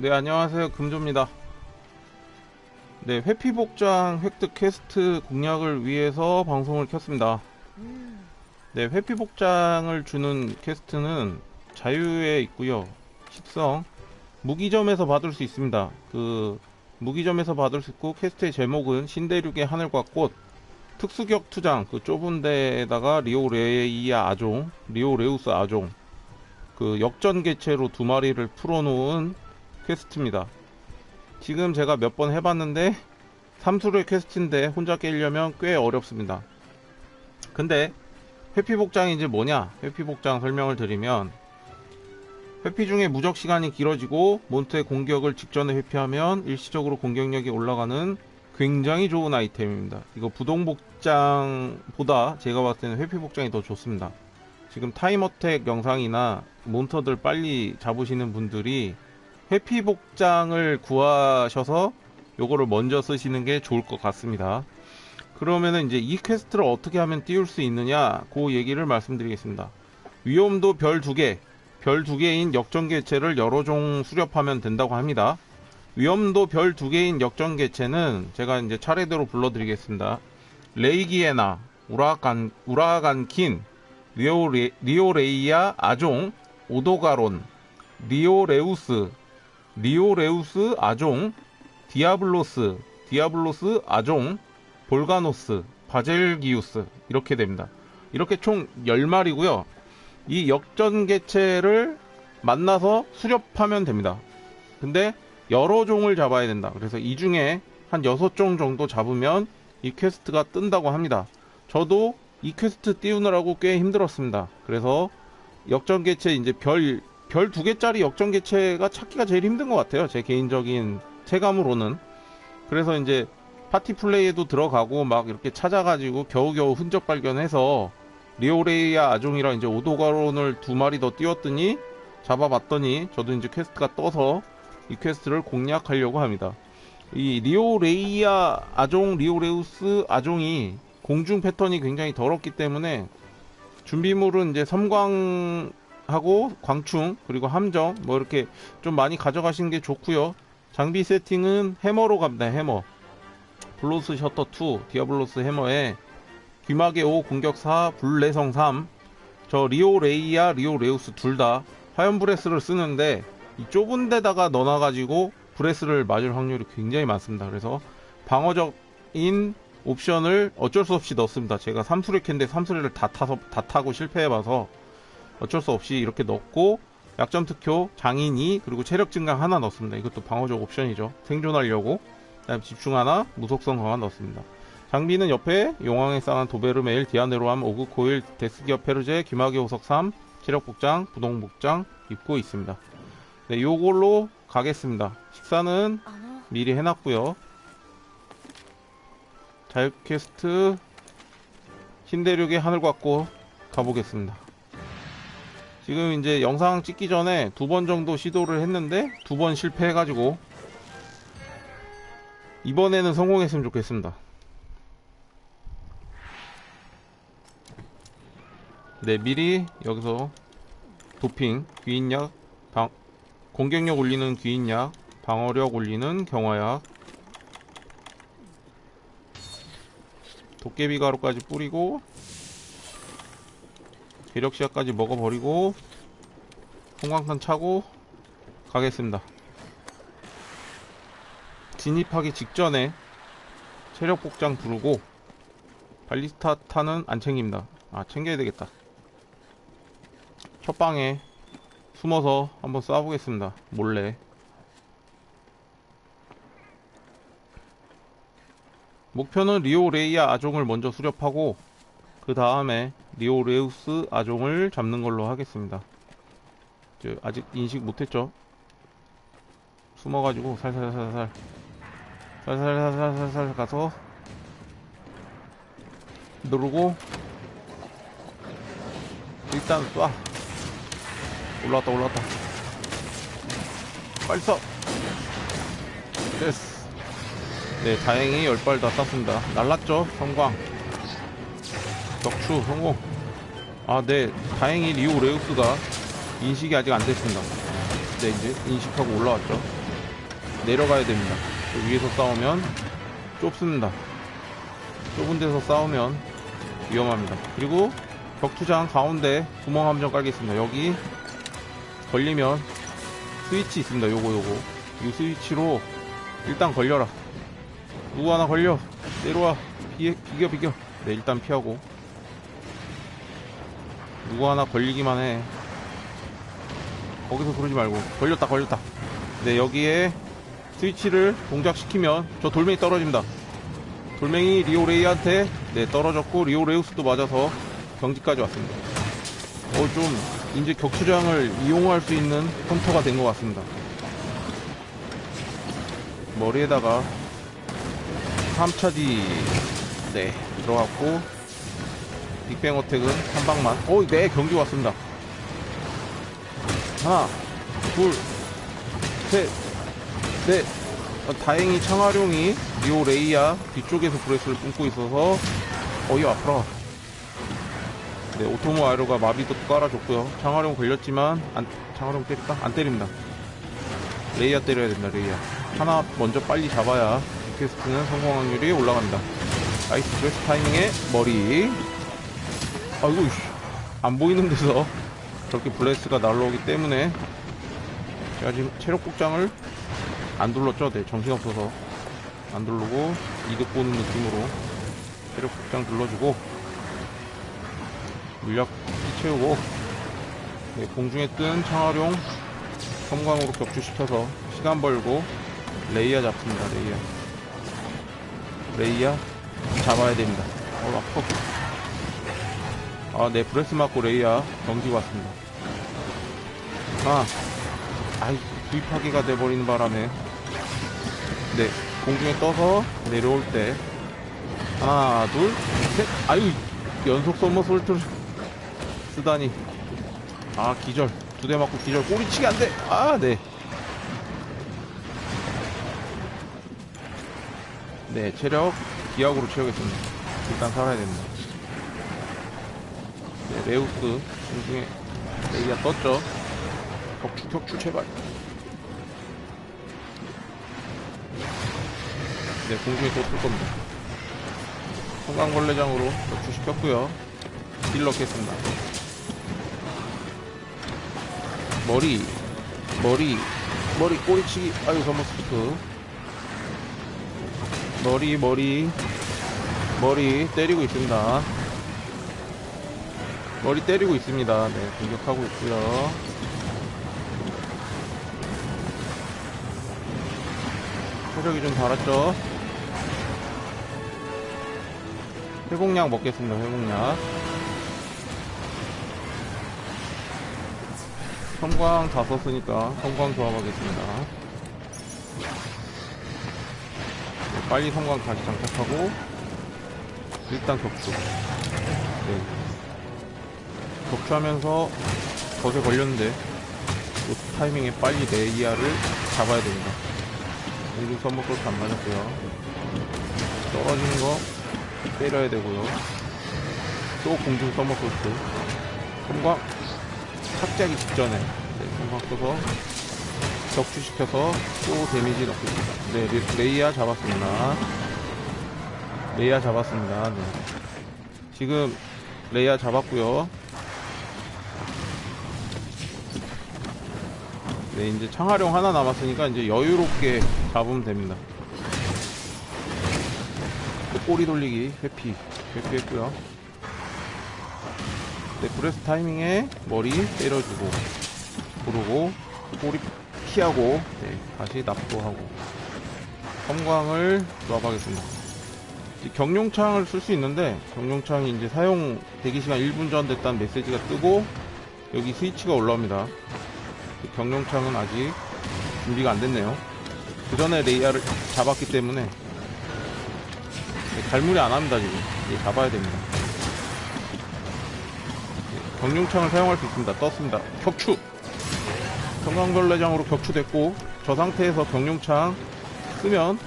네, 안녕하세요. 금조입니다. 네, 회피복장 획득 퀘스트 공략을 위해서 방송을 켰습니다. 네, 회피복장을 주는 퀘스트는 자유에 있고요. 식성, 무기점에서 받을 수 있습니다. 그, 무기점에서 받을 수 있고, 퀘스트의 제목은 신대륙의 하늘과 꽃, 특수격 투장, 그 좁은 데에다가 리오 레이아 아종, 리오 레우스 아종, 그 역전 개체로 두 마리를 풀어놓은 퀘스트입니다. 지금 제가 몇 번 해봤는데 삼수의 퀘스트인데 혼자 깨려면 꽤 어렵습니다. 근데 회피복장이 이제 뭐냐? 회피복장 설명을 드리면 회피 중에 무적 시간이 길어지고 몬트의 공격을 직전에 회피하면 일시적으로 공격력이 올라가는 굉장히 좋은 아이템입니다. 이거 부동복장보다 제가 봤을 때는 회피복장이 더 좋습니다. 지금 타임어택 영상이나 몬터들 빨리 잡으시는 분들이 회피 복장을 구하셔서 요거를 먼저 쓰시는 게 좋을 것 같습니다. 그러면은 이제 이 퀘스트를 어떻게 하면 띄울 수 있느냐 그 얘기를 말씀드리겠습니다. 위험도 별두 개, 별두 개인 역전 개체를 여러 종 수렵하면 된다고 합니다. 위험도 별두 개인 역전 개체는 제가 이제 차례대로 불러드리겠습니다. 레이기에나, 우라간, 우라간킨, 리오레, 리오레이아 아종, 오도가론, 리오레우스, 리오레우스 아종, 디아블로스, 디아블로스 아종, 볼가노스, 바젤기우스 이렇게 됩니다. 이렇게 총 10마리고요. 이 역전 개체를 만나서 수렵하면 됩니다. 근데 여러 종을 잡아야 된다. 그래서 이 중에 한 6종 정도 잡으면 이 퀘스트가 뜬다고 합니다. 저도 이 퀘스트 띄우느라고 꽤 힘들었습니다. 그래서 역전 개체 이제 별 별 두 개짜리 역전 개체가 찾기가 제일 힘든 것 같아요. 제 개인적인 체감으로는. 그래서 이제 파티 플레이에도 들어가고 막 이렇게 찾아가지고 겨우겨우 흔적 발견해서 리오레이아 아종이랑 이제 오도가론을 두 마리 더 띄웠더니 잡아봤더니 저도 이제 퀘스트가 떠서 이 퀘스트를 공략하려고 합니다. 이 리오레이아 아종, 리오레우스 아종이 공중 패턴이 굉장히 더럽기 때문에 준비물은 이제 섬광 하고 광충 그리고 함정 뭐 이렇게 좀 많이 가져가시는 게 좋고요. 장비 세팅은 해머로 갑니다. 해머. 블로스 셔터 2, 디아블로스 해머에 귀마개 5, 공격 4, 불내성 3. 저 리오 레이아, 리오 레우스 둘 다 화염 브레스를 쓰는데 이 좁은 데다가 넣어놔가지고 브레스를 맞을 확률이 굉장히 많습니다. 그래서 방어적인 옵션을 어쩔 수 없이 넣습니다. 제가 삼수레캔데 삼수레를 다 타서 다 타고 실패해봐서 어쩔 수 없이 이렇게 넣고 약점 특효, 장인이 그리고 체력 증강 하나 넣습니다. 이것도 방어적 옵션이죠. 생존하려고. 그다음 집중 하나, 무속성 강화 넣습니다. 장비는 옆에 용왕의 쌍한 도베르메일, 디아네로암, 오그코일, 데스기어 페르제, 귀마개 호석 3, 체력 복장, 부동 복장 입고 있습니다. 네, 요걸로 가겠습니다. 식사는 미리 해놨고요. 자유 퀘스트 신대륙의 하늘 갖고 가보겠습니다. 지금 이제 영상 찍기 전에 두 번 정도 시도를 했는데 두 번 실패해가지고 이번에는 성공했으면 좋겠습니다. 네, 미리 여기서 도핑, 귀인약, 방, 공격력 올리는 귀인약, 방어력 올리는 경화약, 도깨비 가루까지 뿌리고 괴력시약까지 먹어버리고 형광탄 차고 가겠습니다. 진입하기 직전에 체력 복장 두르고 발리스타 탄은 안 챙깁니다. 아 챙겨야 되겠다. 첫 방에 숨어서 한번 쏴보겠습니다. 몰래. 목표는 리오 레이아 아종을 먼저 수렵하고 그 다음에 리오레우스 아종을 잡는 걸로 하겠습니다. 저 아직 인식 못했죠? 숨어가지고 살살살살 살살살살살 가서 누르고 일단 쏴 올라왔다 올라왔다 빨리 쏴 됐어 네, 다행히 10발 다 쐈습니다. 날랐죠? 성광. 격추, 성공. 아, 네. 다행히 리오 레우스가 인식이 아직 안 됐습니다. 네, 이제 인식하고 올라왔죠. 내려가야 됩니다. 저 위에서 싸우면 좁습니다. 좁은 데서 싸우면 위험합니다. 그리고 격투장 가운데 구멍 함정 깔겠습니다. 여기 걸리면 스위치 있습니다. 요거 요거 이 스위치로 일단 걸려라. 누구 하나 걸려 내려와 비, 비겨 비겨 네 일단 피하고 누구 하나 걸리기만 해. 거기서 그러지 말고. 걸렸다 걸렸다. 네 여기에 스위치를 동작시키면 저 돌멩이 떨어집니다. 돌멩이 리오레이한테 네 떨어졌고 리오레우스도 맞아서 경지까지 왔습니다. 어 좀 이제 격투장을 이용할 수 있는 컴퓨터가 된 것 같습니다. 머리에다가 3차 D 네 들어갔고 빅뱅 어택은 한 방만. 오 네 경기 왔습니다. 하나 둘 셋 넷. 어, 다행히 창화룡이 리오 레이야 뒤쪽에서 브레스를 뿜고 있어서 어이 아프라. 네 오토모 아이로가 마비도 깔아줬고요. 창화룡 걸렸지만 안 창화룡 때릴까? 안 때립니다. 레이야 때려야 된다 레이야 하나 먼저 빨리 잡아야 이 퀘스트는 성공 확률이 올라갑니다. 나이스 브레스 타이밍에 머리 아이고. 안 보이는 데서 저렇게 블레스가 날라오기 때문에 제가 지금 체력 복장을 안 둘렀죠? 네 정신없어서 안 두르고 이득 보는 느낌으로 체력 복장 둘러주고 물약 피 채우고 네, 공중에 뜬 창화룡 섬광으로 격추시켜서 시간 벌고 레이야 잡습니다 레이야 레이야 잡아야 됩니다. 어 아파 아 네 브레스 맞고 레이야 경기 왔습니다. 아 아이 구입하기가 돼버리는 바람에. 네 공중에 떠서 내려올 때. 하나 둘 셋. 아유 연속 서머솔트를 쓰다니. 아 기절. 두 대 맞고 기절. 꼬리치기 안 돼. 아 네. 네 체력 기약으로 채우겠습니다. 일단 살아야 됩니다 네 레우스 공중에 레이야 떴죠. 격추 격추 제발. 네 공중에 또뜰 겁니다. 성강벌레장으로 격추 시켰고요. 딜 넣겠습니다. 머리 머리 머리 꼬리치기 아유 서머스피크 머리 머리 머리 때리고 있습니다 머리 때리고 있습니다. 네 공격하고 있고요. 체력이 좀 달았죠? 회복약 먹겠습니다 회복약. 섬광 다 썼으니까 섬광 조합하겠습니다. 네, 빨리 섬광 다시 장착하고 일단 격추 네. 격추하면서 덫에 걸렸는데 이 타이밍에 빨리 네이아를 잡아야 됩니다. 공중 선먹골도 안 맞았고요. 떨어지는 거 때려야 되고요. 또 공중 선먹골도 섬광 탑재하기 직전에 네, 섬광 써서 격추시켜서 또 데미지 넣겠습니다. 네 레- 레이아 잡았습니다. 레이아 잡았습니다. 네. 지금 레이아 잡았고요 네 이제 창화룡 하나 남았으니까 이제 여유롭게 잡으면 됩니다. 또 꼬리 돌리기 회피 회피했고요. 네 브레스 타이밍에 머리 때려주고 부르고 꼬리 피하고 네 다시 납도하고. 섬광을 조합하겠습니다. 경룡창을 쓸 수 있는데 경룡창이 이제 사용 대기시간 1분 전 됐다는 메시지가 뜨고 여기 스위치가 올라옵니다 경룡창은 아직 준비가 안 됐네요. 그 전에 레이아를 잡았기 때문에 네, 갈무리 안 합니다 지금. 예, 잡아야 됩니다. 네, 경룡창을 사용할 수 있습니다. 떴습니다. 격추. 성강벌레장으로 격추됐고 저 상태에서 경룡창 쓰면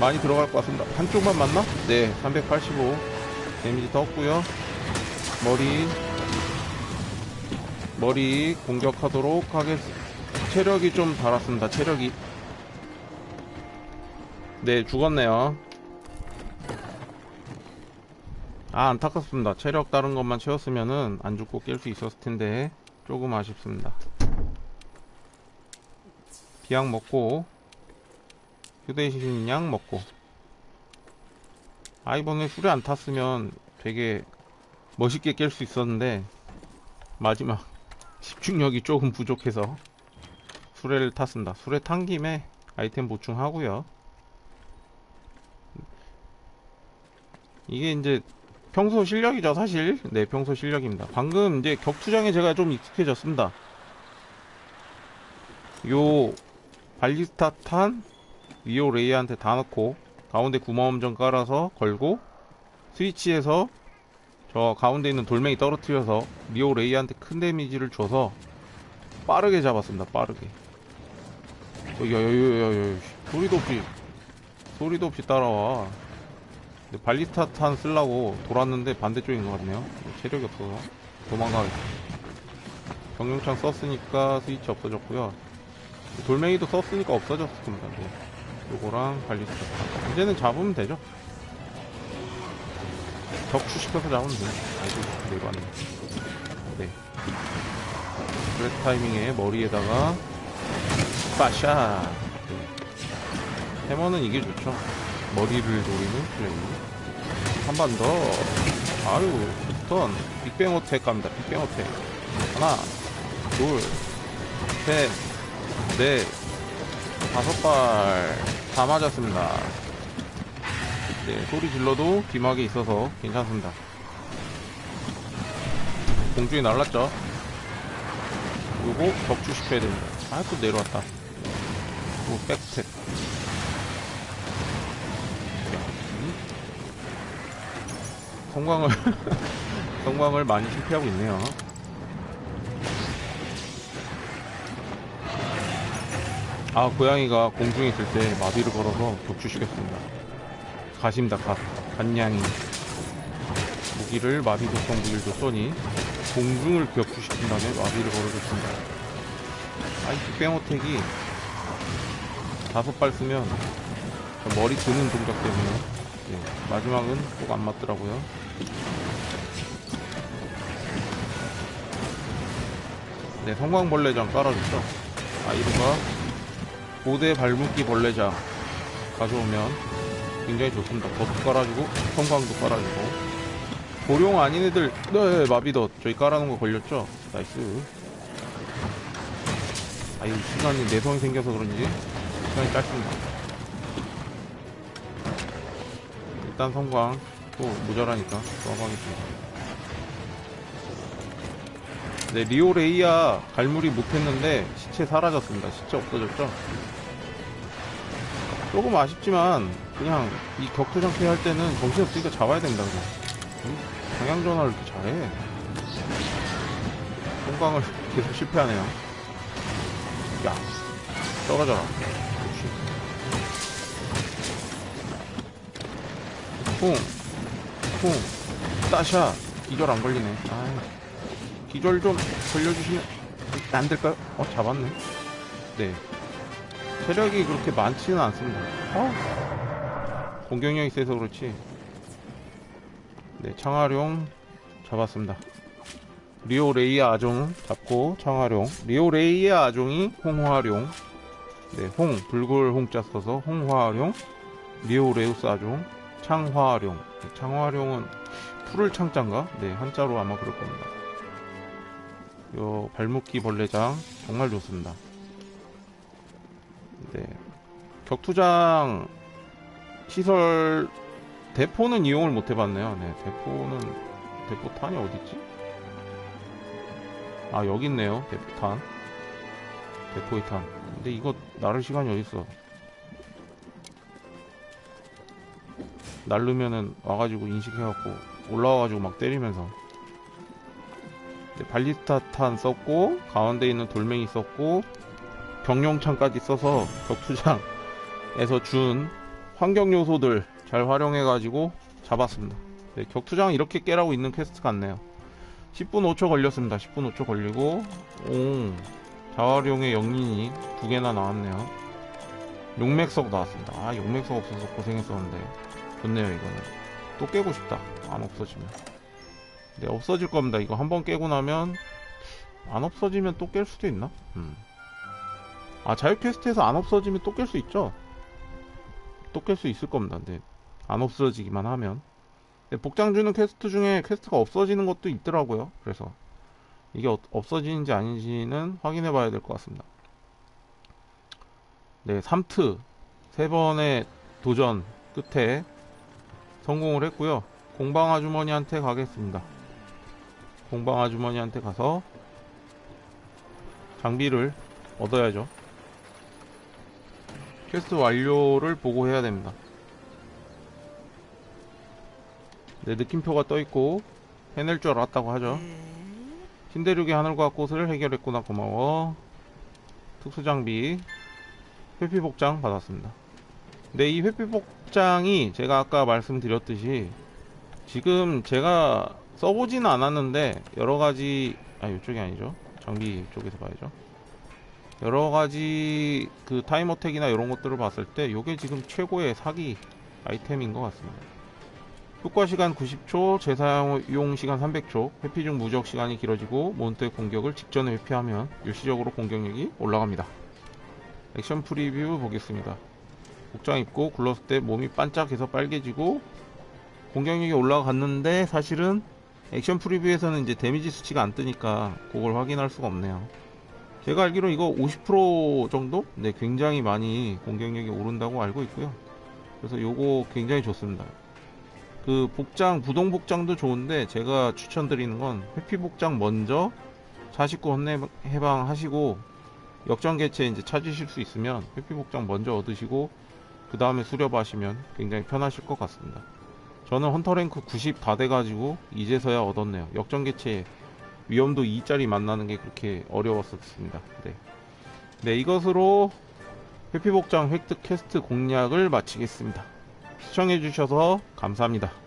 많이 들어갈 것 같습니다. 한쪽만 맞나? 네, 385 데미지 떴고요. 머리 머리 공격하도록 하겠습니다. 체력이 좀 달았습니다. 체력이 네, 죽었네요. 아, 안타깝습니다. 체력 다른 것만 채웠으면은 안 죽고 깰 수 있었을 텐데 조금 아쉽습니다. 비약 먹고 휴대신 약 먹고 아 이번에 술에 안 탔으면 되게 멋있게 깰 수 있었는데 마지막 집중력이 조금 부족해서 수레를 탔습니다. 수레 탄 김에 아이템 보충하고요. 이게 이제 평소 실력이죠, 사실. 네, 평소 실력입니다. 방금 이제 격투장에 제가 좀 익숙해졌습니다. 요 발리스타 탄 리오 레이한테 다 넣고 가운데 좀 깔아서 걸고 스위치에서 저 가운데 있는 돌멩이 떨어뜨려서 리오 레이한테 큰 데미지를 줘서 빠르게 잡았습니다. 빠르게. 여여여여여 소리도 없이 소리도 없이 따라와. 근데 발리스타 탄 쓰려고 돌았는데 반대쪽인 것 같네요. 체력이 없어서 도망가겠다. 경영창 썼으니까 스위치 없어졌고요. 돌멩이도 썼으니까 없어졌을 겁니다. 네. 요거랑 발리스타 탄. 이제는 잡으면 되죠. 적추시켜서 잡으면 돼요. 아이고, 내관네 네. 브레스 타이밍에 머리에다가 빠샤. 네. 해머는 이게 좋죠. 머리를 노리는 플레이. 한 번 더. 아유, 스턴. 빅뱅 어택 갑니다. 빅뱅 어택. 하나, 둘, 셋, 넷, 다섯 발. 다 맞았습니다. 네, 소리 질러도 귀막에 있어서 괜찮습니다. 공중에 날랐죠? 요거 격추시켜야 됩니다. 아, 또 내려왔다. 오, 백스텝. 성광을 성광을 많이 실패하고 있네요. 아 고양이가 공중에 있을 때 마비를 걸어서 격추시켰습니다. 가십니다 갓 간냥이 무기를 마비 독성 무기를 줬더니 공중을 격추시킨 다음에 마비를 걸어줬습니다. 아이 빅뱅어택이 다섯 발 쓰면 머리 드는 동작 때문에 네, 마지막은 꼭 안 맞더라고요. 네, 성광벌레장 깔아줬죠. 아이루가 고대 발묶기 벌레장 가져오면 굉장히 좋습니다. 덧 깔아주고 성광도 깔아주고 고룡 아닌 애들 네 마비덧 저희 깔아놓은 거 걸렸죠? 나이스. 아유 시간이 내성이 생겨서 그런지 시간이 짧습니다. 일단 성광 또 모자라니까 또 하겠습니다. 네, 리오레이아 갈무리 못했는데 시체 사라졌습니다. 시체 없어졌죠? 조금 아쉽지만 그냥 이 격투 장 피 할 때는 정신 없으니까 잡아야 된다고. 방향 전환을 이렇게 잘해. 성광을 계속 실패하네요. 야, 떨어져라. 그렇지. 쿵, 쿵, 따샤. 기절 안 걸리네. 아 기절 좀 걸려주시면 안 될까요? 어, 잡았네. 네. 체력이 그렇게 많지는 않습니다. 어? 공격력이 세서 그렇지. 네, 창화룡 잡았습니다. 리오 레이아 아종 잡고 창화룡. 리오 레이아 아종이 홍화룡. 네, 홍, 불굴 홍자 써서 홍화룡. 리오 레우스 아종. 창화룡. 네, 창화룡은 풀을 창자인가? 네, 한자로 아마 그럴 겁니다. 요 발목기 벌레장 정말 좋습니다. 네. 격투장 시설 대포는 이용을 못 해봤네요. 네, 대포는 대포탄이 어딨지? 아 여기 있네요. 대포탄. 대포의 탄. 근데 이거 나를 시간이 어딨어? 날르면은 와가지고 인식해갖고 올라와가지고 막 때리면서 네, 발리스타 탄 썼고 가운데 있는 돌멩이 썼고 경룡창까지 써서 격투장에서 준 환경 요소들 잘 활용해 가지고 잡았습니다. 네, 격투장 이렇게 깨라고 있는 퀘스트 같네요. 10분 5초 걸렸습니다. 10분 5초 걸리고 오 자활용의 영린이 두 개나 나왔네요. 용맥석 나왔습니다. 아 용맥석 없어서 고생했었는데 좋네요 이거는. 또 깨고 싶다. 안 없어지면. 네 없어질 겁니다. 이거 한번 깨고 나면 안 없어지면 또 깰 수도 있나? 음. 아 자유 퀘스트에서 안 없어지면 또 깰 수 있죠. 또 깰 수 있을 겁니다. 근데 안 없어지기만 하면. 복장 주는 퀘스트 중에 퀘스트가 없어지는 것도 있더라고요. 그래서 이게 어- 없어지는지 아닌지는 확인해 봐야 될 것 같습니다. 네, 3트 세 번의 도전 끝에 성공을 했고요. 공방 아주머니한테 가겠습니다. 공방 아주머니한테 가서 장비를 얻어야죠. 퀘스트 완료를 보고해야 됩니다. 네, 느낌표가 떠 있고 해낼 줄 알았다고 하죠. 신대륙의 하늘과 꽃을 해결했구나 고마워. 특수장비 회피복장 받았습니다. 근데 이 회피복장이 제가 아까 말씀드렸듯이 지금 제가 써보지는 않았는데 여러가지 아 이쪽이 아니죠 장비 쪽에서 봐야죠 여러가지 그 타임어택이나 이런 것들을 봤을 때 이게 지금 최고의 사기 아이템인 것 같습니다 효과 시간 90초, 재사용 시간 300초, 회피 중 무적 시간이 길어지고 몬스터의 공격을 직전에 회피하면 일시적으로 공격력이 올라갑니다. 액션 프리뷰 보겠습니다. 복장 입고 굴렀을 때 몸이 반짝해서 빨개지고 공격력이 올라갔는데 사실은 액션 프리뷰에서는 이제 데미지 수치가 안 뜨니까 그걸 확인할 수가 없네요. 제가 알기로 이거 50% 정도? 네, 굉장히 많이 공격력이 오른다고 알고 있고요. 그래서 요거 굉장히 좋습니다. 그 복장 부동 복장도 좋은데 제가 추천드리는 건 회피 복장 먼저 49 헌내 해방 하시고 역전 개체 이제 찾으실 수 있으면 회피 복장 먼저 얻으시고 그 다음에 수렵하시면 굉장히 편하실 것 같습니다. 저는 헌터 랭크 90 다 돼가지고 이제서야 얻었네요. 역전 개체 위험도 2짜리 만나는 게 그렇게 어려웠었습니다. 네. 네, 이것으로 회피 복장 획득 퀘스트 공략을 마치겠습니다. 시청해주셔서 감사합니다.